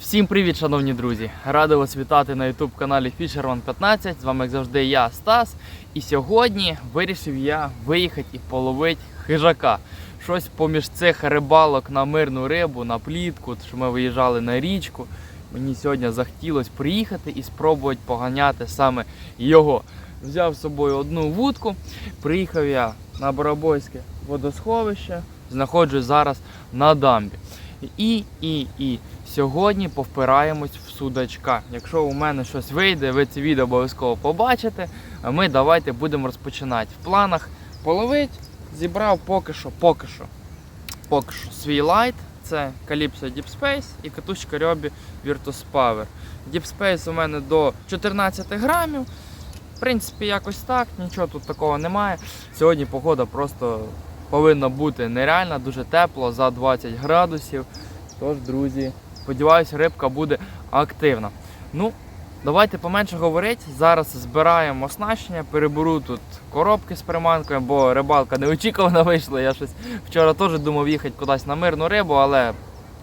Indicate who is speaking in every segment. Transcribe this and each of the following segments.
Speaker 1: Всім привіт, шановні друзі! Радий вас вітати на YouTube каналі Fisherman 15. З вами, як завжди, я, Стас. І сьогодні вирішив я виїхати і половити хижака. Щось поміж цих рибалок на мирну рибу, на плітку, що ми виїжджали на річку. Мені сьогодні захотілося приїхати і спробувати поганяти саме його. Взяв з собою одну вудку, приїхав я на Барабойське водосховище, знаходжусь зараз на дамбі. І, і, і сьогодні повпираємось в судачка. Якщо у мене щось вийде, ви це відео обов'язково побачите. А ми давайте будемо розпочинати. В планах половить, зібрав поки що, поки що, поки що свій лайт. Це Calypso Deep Space і катушка Ryobi Virtus Power. Deep Space у мене до 14 грамів. В принципі, якось так, нічого тут такого немає. Сьогодні погода просто повинна бути нереальна, дуже тепло, за 20 градусів. Тож, друзі, сподіваюся, рибка буде активна. Ну, давайте поменше говорити. Зараз збираємо оснащення, переберу тут коробки з приманкою, бо рибалка неочікувано вийшла. Я щось вчора теж думав їхати кудись на мирну рибу, але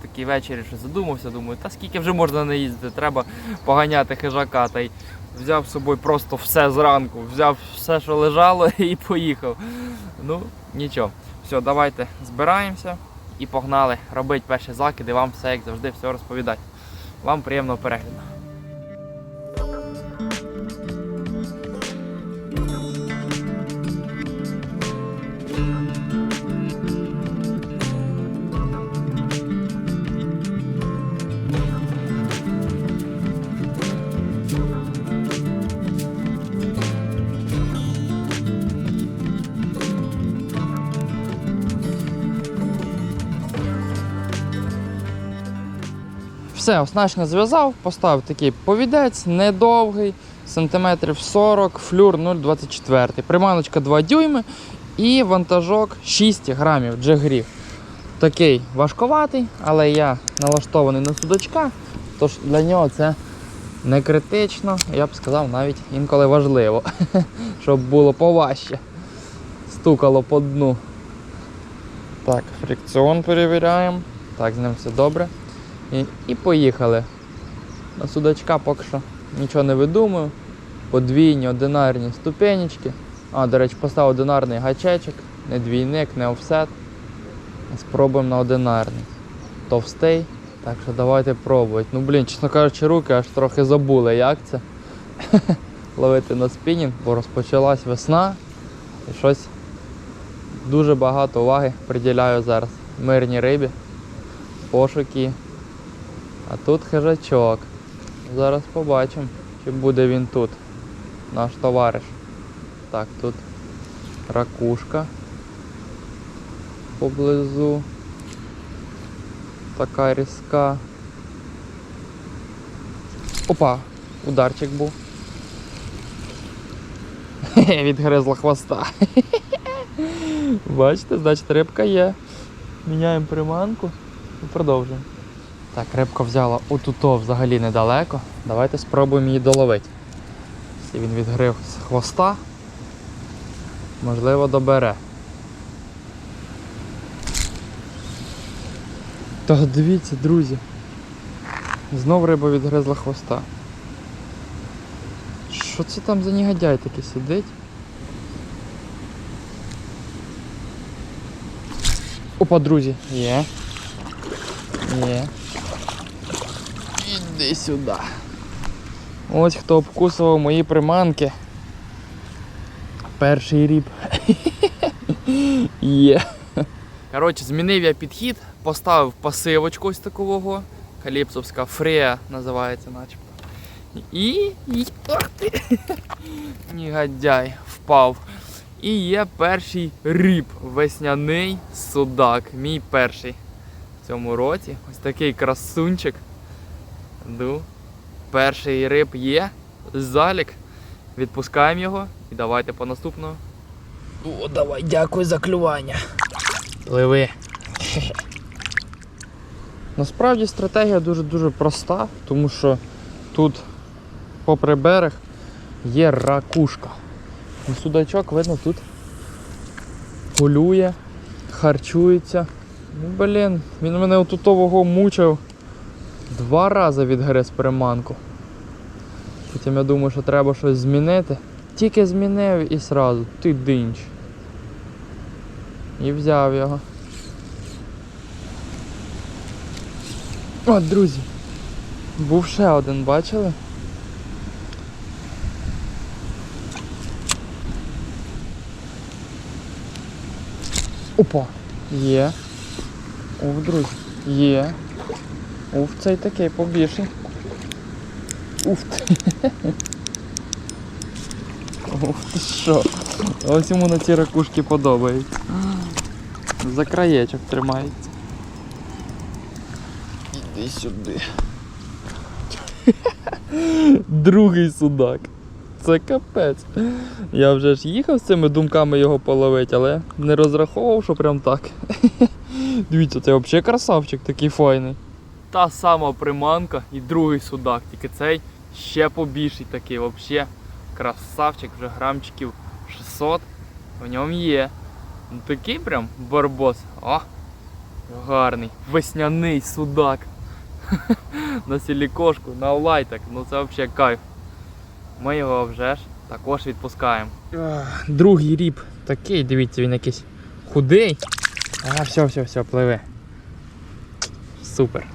Speaker 1: такий ввечері щось задумався, думаю, та скільки вже можна не їздити, треба поганяти хижака. Та й взяв з собою просто все зранку, взяв все, що лежало, і поїхав. Ну, нічого. Все, давайте збираємося і погнали робити перші закиди, вам все як завжди все розповідати. Вам приємного перегляду. Все, оснащення зв'язав, поставив такий повідець, недовгий, сантиметрів 40, флюр 0,24. Приманочка 2 дюйми і вантажок 6 грамів джегрів. Такий важковатий, але я налаштований на судачка, тож для нього це не критично, я б сказав, навіть інколи важливо, щоб було поважче. Стукало по дну. Так, фрикціон перевіряємо. Так, з ним все добре. І, і поїхали. На судачка поки що нічого не видумую. Подвійні, одинарні ступенечки. А, до речі, поставив одинарний гачечок, не двійник, не офсет. Спробуємо на одинарний. Товстий. Так що давайте пробувати. Ну блін, чесно кажучи, руки аж трохи забули, як це. Ловити на спінінг, бо розпочалась весна. І щось дуже багато уваги приділяю зараз мирній рибі. Пошуки. А тут хижачок. Зараз побачимо, чи буде він тут, наш товариш. Так, тут ракушка поблизу. Така різка. Опа, ударчик був. Хе-хе, Відгризла хвоста. Бачите, значить рибка є. Міняємо приманку і продовжуємо. Так, рибка взяла отуто взагалі недалеко. Давайте спробуємо її доловити. Він відгрив з хвоста, можливо добере. Та дивіться, друзі. Знов риба відгризла хвоста. Що це там за негодяй такий сидить? Опа, друзі. Є. Є. Іди сюди. Ось хто обкусував мої приманки. Перший ріб. Є. Коротше, змінив я підхід, поставив пасивочку ось такого. Каліпсовська фрея називається начебто. І. Негодяй впав. І є перший ріб весняний судак. Мій перший в цьому році. Ось такий красунчик. Ну, перший риб є. Залік. Відпускаємо його і давайте по наступному. О, давай, дякую за клювання. Пливи. Насправді стратегія дуже-дуже проста, тому що тут, попри берег, є ракушка. І судачок, видно, тут полює харчується. Ну, блін, він мене отутового мучив. Два рази відгриз приманку. Потім я думаю, що треба щось змінити. Тільки змінив і сразу. Ти динч. І взяв його. О, друзі. Був ще один, бачили? Опа! Є. Ух, друзі. Є. Уф, цей такий побільший. Уф. Ух що. Ось йому на ці ракушки подобається. За краєчок тримається. Іди сюди. Другий судак. Це капець. Я вже ж їхав з цими думками його половити, але не розраховував, що прям так. Дивіться, це взагалі красавчик такий файний. Та сама приманка і другий судак, тільки цей ще побільший такий, взагалі красавчик, вже грамчиків 600 в ньому є. Ну, такий прям барбос. О! Гарний. Весняний судак. на сілікошку, на лайтак. Ну це взагалі кайф. Ми його вже ж також відпускаємо. Другий ріб такий, дивіться, він якийсь худий. А, все, все, все, пливе. Супер.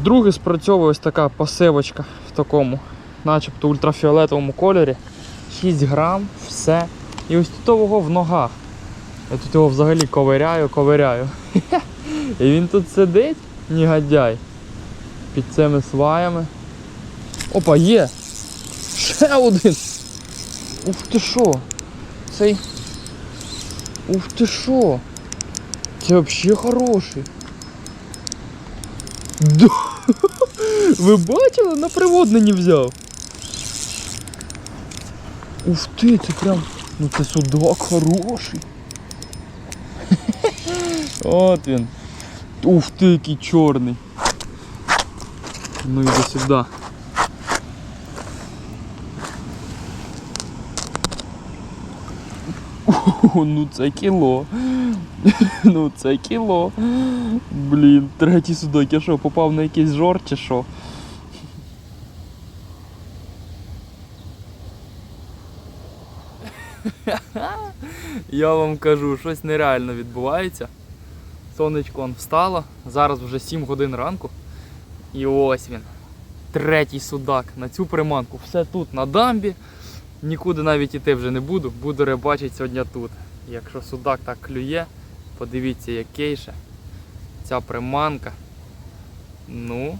Speaker 1: Вдруге спрацьовує ось така пасивочка в такому, начебто ультрафіолетовому кольорі. 6 грам, все. І ось тут його в ногах. Я тут його взагалі ковиряю, ковиряю. І він тут сидить, негодяй. Під цими сваями. Опа, є! Ще один! Ух ти що! Цей. Ух ти що! Це взагалі хороший. Да. Ви бачили? На приводнені взяв. Ух ти, це прям. Ну це судак хороший. От він. Ух ти, який чорний. Ну іди сюди. О, ну це кіло. Ну це кіло. Блін, третій судок, я що, попав на якийсь жор чи що? Я вам кажу, щось нереально відбувається. Сонечко он встало, зараз вже 7 годин ранку. І ось він. Третій судак на цю приманку. Все тут на дамбі. Нікуди навіть іти вже не буду, буду рибачити сьогодні тут. Якщо судак так клює, подивіться, який ще. Ця приманка. Ну,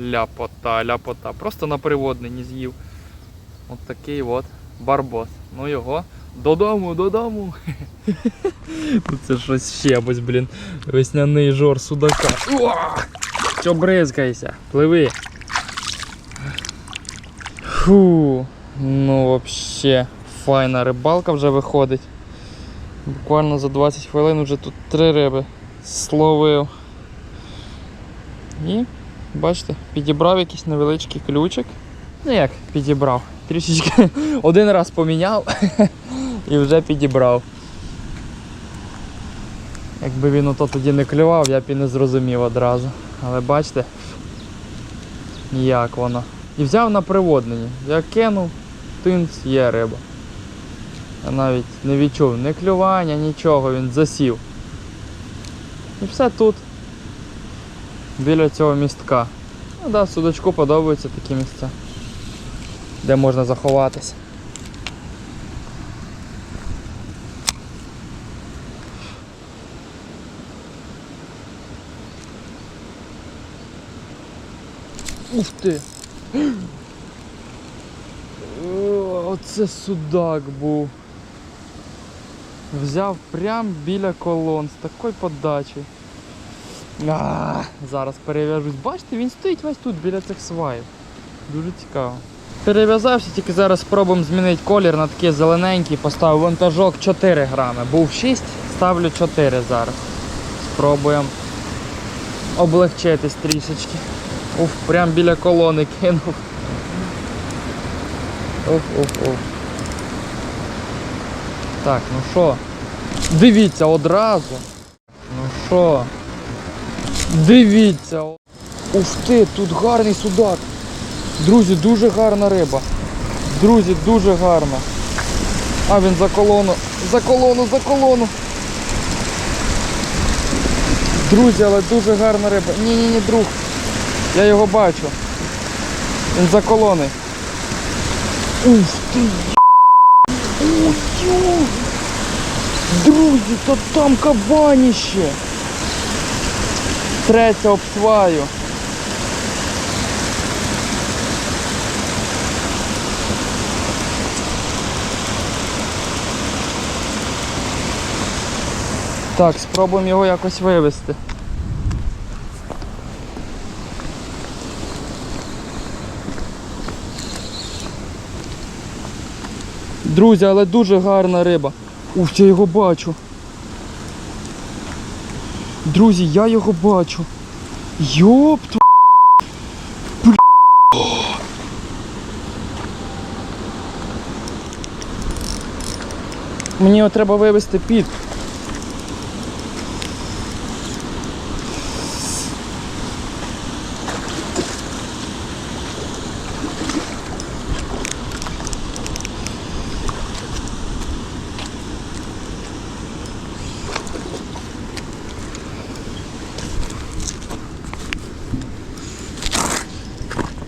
Speaker 1: ляпота, ляпота. Просто на приводнені з'їв. От такий от барбос. Ну його додому, додому. Це щось ще ось, блін. Весняний жор судака. Що бризкайся, пливи. Фу, ну вообще файна рибалка вже виходить. Буквально за 20 хвилин вже тут три риби словив. І, бачите, підібрав якийсь невеличкий ключик. Ну як підібрав? Трішечки один раз поміняв і вже підібрав. Якби він ото тоді не клював, я б і не зрозумів одразу. Але бачите, як воно. І взяв на приводненні. Я кинув, тинц, є риба. Я навіть не відчув ні клювання, нічого, він засів. І все тут. Біля цього містка. Ну да, судочку подобаються такі місця. Де можна заховатися. Ух ти! Оце судак був. Взяв прям біля колон з такою подачею. А, зараз перев'яжусь. Бачите, він стоїть весь тут біля цих сваїв. Дуже цікаво. перев'язався, тільки зараз спробуємо змінити колір на такий зелененький. Поставив вантажок 4 грами. Був 6, ставлю 4 зараз. Спробуємо облегчитись трішечки. Уф, прям біля колони кинув. Уф, уф, уф. Так, ну що? Дивіться одразу. Ну що? Дивіться. Ух ти, тут гарний судак. Друзі, дуже гарна риба. Друзі, дуже гарна. А він за колону. За колону, за колону. Друзі, але дуже гарна риба. Ні-ні-ні, друг. Я його бачу. Він за колони. Ух ти! Ю! Друзі, то там кабаніще. Третя об сваю. Так, спробуємо його якось вивести. Друзі, але дуже гарна риба. Ух, я його бачу. Друзі, я його бачу. Йоп тв... Бля. Мені його треба вивести під.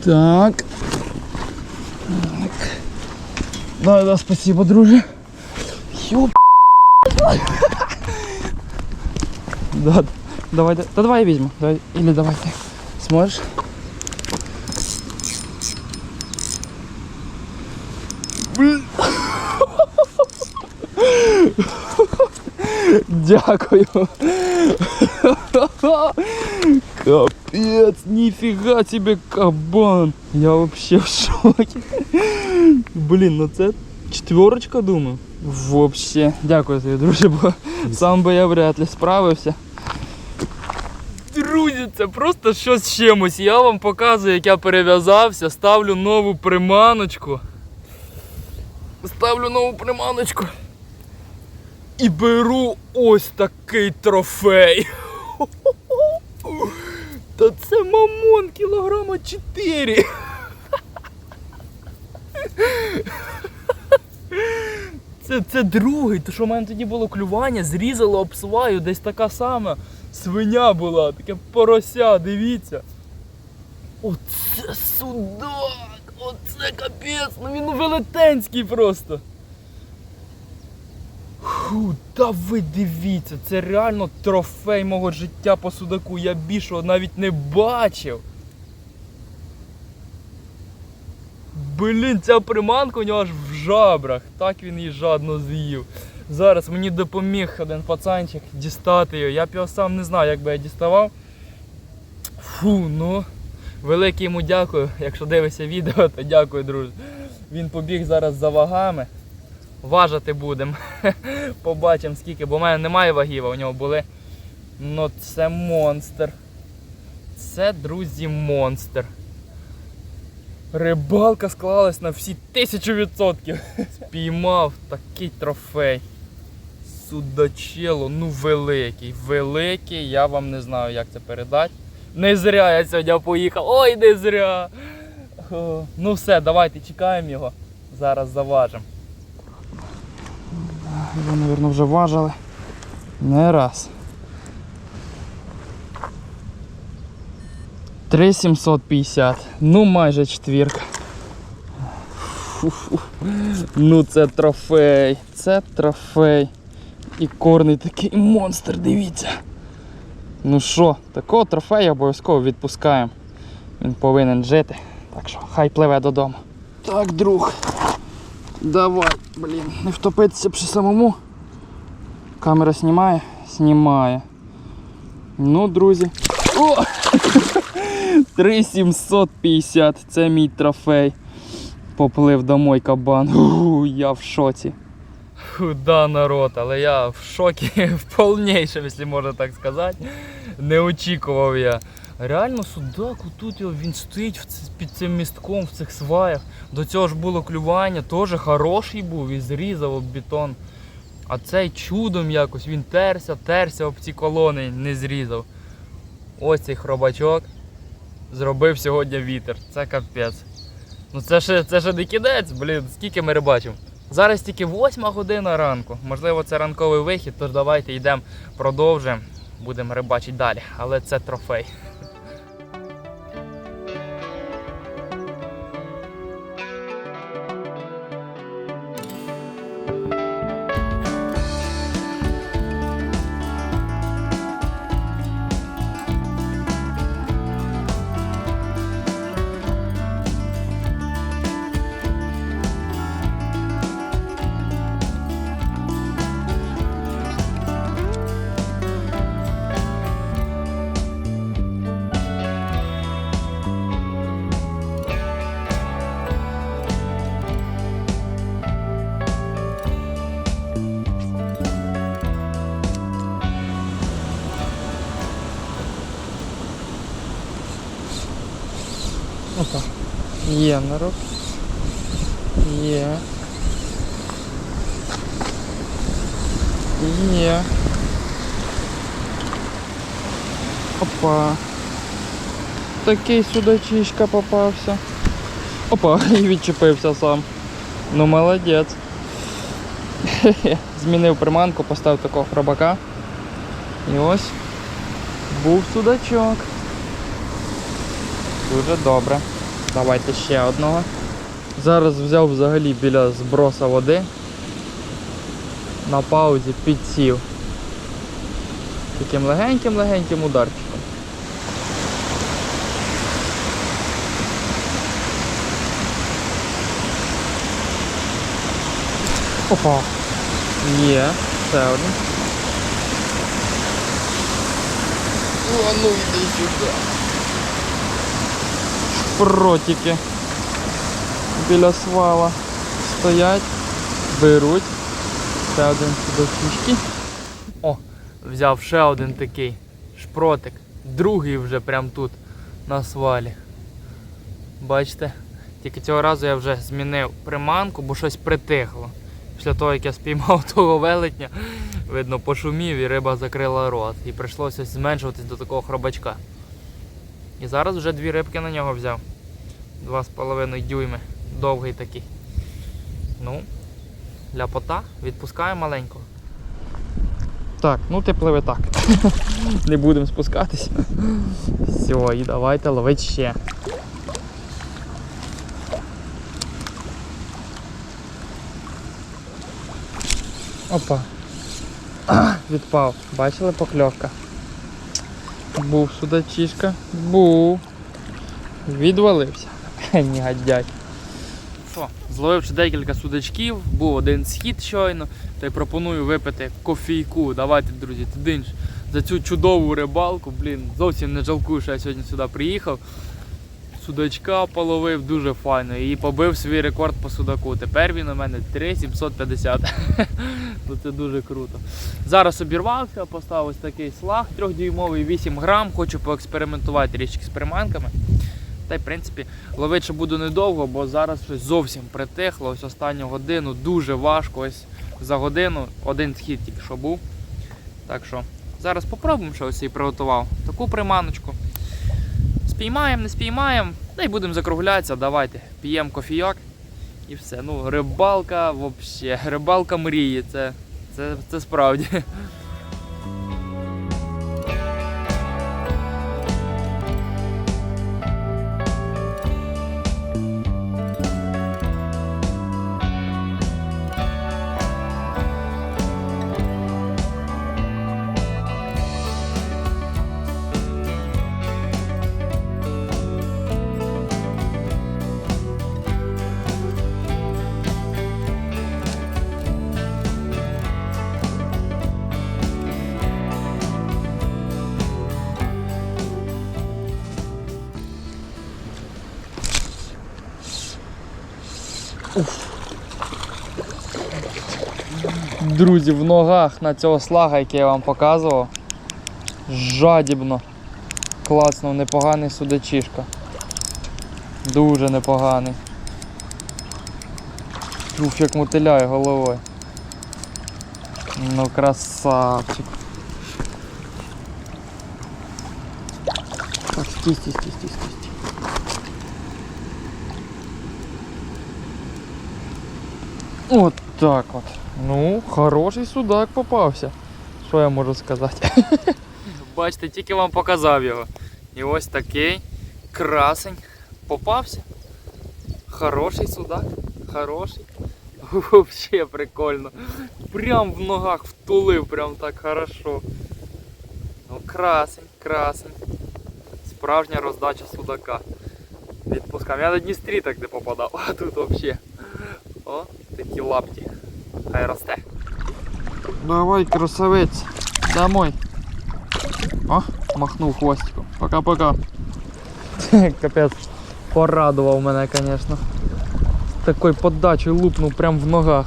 Speaker 1: Так. Так. Да, да, спасибо, друже. Ёп. Да, давай, да, да давай я возьму. Давай, или давай ты. Сможешь? Блін. Дякую. Капец, нифига себе кабан. Я вообще в шоке. Блін, ну це четверочка, думаю. Вообще. Дякую тобі, друже, бо сам би я вряд ли справився. Друзі, це просто щось з чимось. Я вам показую, як я перев'язався, ставлю нову приманочку. Ставлю нову приманочку. І беру ось такий трофей. Та це мамон кілограма 4. Це, це другий, то що в мене тоді було клювання, зрізало об сваю, десь така сама свиня була, таке порося, дивіться. Оце судак! Оце капець! Ну він велетенський просто. Фу, та ви дивіться, це реально трофей мого життя по судаку. Я більшого навіть не бачив. Блін, ця приманка у нього аж в жабрах. Так він її жадно з'їв. Зараз мені допоміг один пацанчик дістати його. Я б його сам не знаю, як би я діставав. Фу, ну. Велике йому дякую. Якщо дивишся відео, то дякую, друже. Він побіг зараз за вагами. Важити будемо. Побачимо скільки, бо в мене немає вагів, а у нього були. Ну це монстр. Це, друзі, монстр. Рибалка склалась на всі тисячу відсотків. Спіймав такий трофей. Судачело, ну великий, великий, я вам не знаю, як це передати. Не зря я сьогодні поїхав. Ой, не зря. Ну все, давайте чекаємо його. Зараз заважимо. Його, мабуть, вже важили. Не раз. 3750. Ну майже четвірка. Ну це трофей. Це трофей. І корний такий монстр, дивіться. Ну що, такого трофея обов'язково відпускаємо. Він повинен жити. Так що хай пливе додому. Так, друг. Давай, блін, не втопитися при самому. Камера знімає? Знімає. Ну, друзі. О! 3750, це мій трофей. Поплив домой кабан. У, я в шоці. Да, народ, але я в шокі в повнішому, якщо можна так сказати. Не очікував я. Реально судак, отут його, він стоїть під цим містком в цих сваях. До цього ж було клювання, теж хороший був і зрізав об бетон. А цей чудом якось він терся, терся об ці колони, не зрізав. Ось цей хробачок зробив сьогодні вітер. Це капець. Ну це ще, це ще не кінець, блін, скільки ми рибачимо. Зараз тільки 8 година ранку. Можливо, це ранковий вихід, тож давайте йдемо, продовжимо. Будемо рибачити далі. Але це трофей. Є народ. Є. Є. Опа. Такий судачишка попався. Опа, і відчепився сам. Ну молодець. Хе-хе. Змінив приманку, поставив такого хробака. І ось був судачок. Дуже добре. Давайте ще одного. Зараз взяв взагалі біля зброса води. На паузі підсів. Таким легеньким-легеньким ударчиком. Опа. Є, ще один. О, ну йди сюди. Шпротики біля свала стоять, беруть. Ще один судочишки. О, взяв ще один такий шпротик. Другий вже прям тут на свалі. Бачите? Тільки цього разу я вже змінив приманку, бо щось притихло. Після того, як я спіймав того велетня, видно, пошумів і риба закрила рот. І прийшлося зменшуватись до такого хробачка. І зараз вже дві рибки на нього взяв. Два з половиною дюйми. Довгий такий. Ну, ляпота, відпускаю маленького. Так, ну ти пливи так. Не будемо спускатись. Все, і давайте ловити ще. Опа. Відпав. Бачили покльовка? Був судачишка. Був. Відвалився. Негодяй. Що, зловивши декілька судачків, був один схід щойно, то й пропоную випити кофійку. Давайте, друзі, тидинж за цю чудову рибалку. Блін, зовсім не жалкую, що я сьогодні сюди приїхав. Судачка половив дуже файно і побив свій рекорд по судаку. Тепер він у мене 3750. ну це дуже круто. Зараз обірвався, поставив ось такий слаг, 3-дюймовий 8 грам. Хочу поекспериментувати трішки з приманками. Та й в принципі ловити ще буду недовго, бо зараз щось зовсім притихло. Ось останню годину дуже важко. Ось за годину один схід тільки що був. Так що зараз попробуємо, що ось і приготував. Таку приманочку. Спіймаємо, не спіймаємо, та й будемо закруглятися. Давайте п'ємо кофійок і все. Ну, рибалка взагалі, рибалка мрії, це, це, це справді. Друзі, в ногах на цього слага, який я вам показував, жадібно класнув непоганий судачишка. Дуже непоганий. Уф, як мотиляє головою. Ну, красавчик. Так, стій, стій, стій, стій, стій, От так от. Ну, хороший судак попався. Що я можу сказати? Бачите, тільки вам показав його. І ось такий красень попався. Хороший судак. Хороший. Вообще прикольно. Прям в ногах втулив, прям так хорошо. Ну, красень, красень. Справжня роздача судака. Відпускам. Я на Дністрі так не попадав, а тут взагалі. О, такі лапті. Хай росте. Давай, красавець. Домой. О, махнув хвостиком. Пока-пока. Капець. Порадував мене, звісно. Такой подачей лупнув прям в ногах.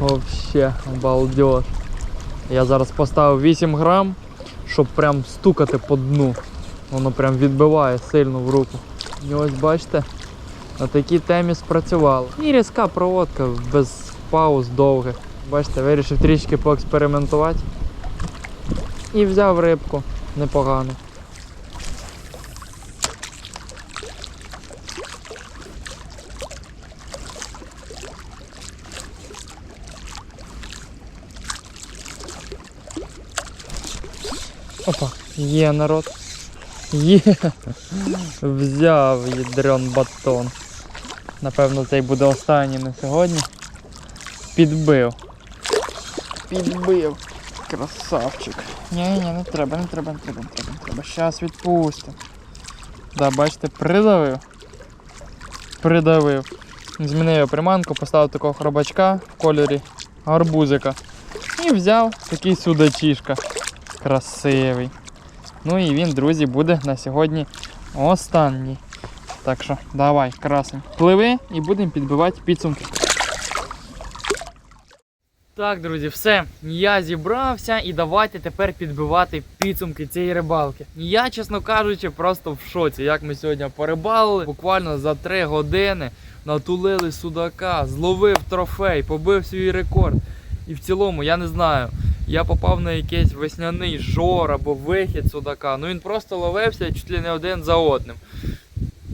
Speaker 1: Вообще, балдеж. Я зараз поставив 8 грам, щоб прям стукати по дну. Воно прям відбиває сильно в руку. І ось бачите, на такій темі спрацювало. І різка проводка без пауз довгих. Бачите, вирішив трішки поекспериментувати. І взяв рибку непогану. Опа, є народ. Є. Взяв ядрен батон. Напевно, цей буде останній на сьогодні. Підбив. Підбив. Красавчик. Ні, ні, не треба, не треба, не треба, не треба, не треба. Щас відпустимо. Да, бачите, придавив. Придавив. Змінив я приманку, поставив такого хробачка в кольорі гарбузика. І взяв такий судачишка. Красивий. Ну і він, друзі, буде на сьогодні останній. Так що, давай, красень. Пливи і будемо підбивати підсумки. Так, друзі, все. Я зібрався і давайте тепер підбивати підсумки цієї рибалки. Я, чесно кажучи, просто в шоці, як ми сьогодні порибалили. Буквально за 3 години натулили судака, зловив трофей, побив свій рекорд. І в цілому, я не знаю, я попав на якийсь весняний жор або вихід судака. Ну він просто ловився чуть ли не один за одним.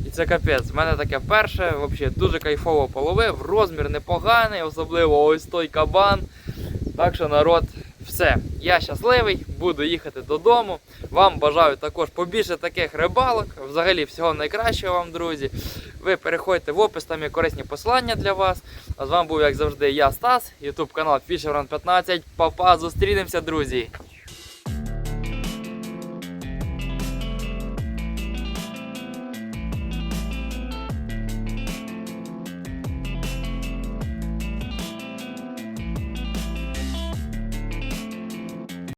Speaker 1: І це капець. В мене таке перше, взагалі дуже кайфово половив, розмір непоганий, особливо ось той кабан. Так що народ, все. Я щасливий, буду їхати додому. Вам бажаю також побільше таких рибалок. Взагалі всього найкращого вам, друзі. Ви переходьте в опис, там є корисні посилання для вас. А з вами був, як завжди, я Стас, YouTube канал Fisherman 15. Папа, зустрінемося, друзі!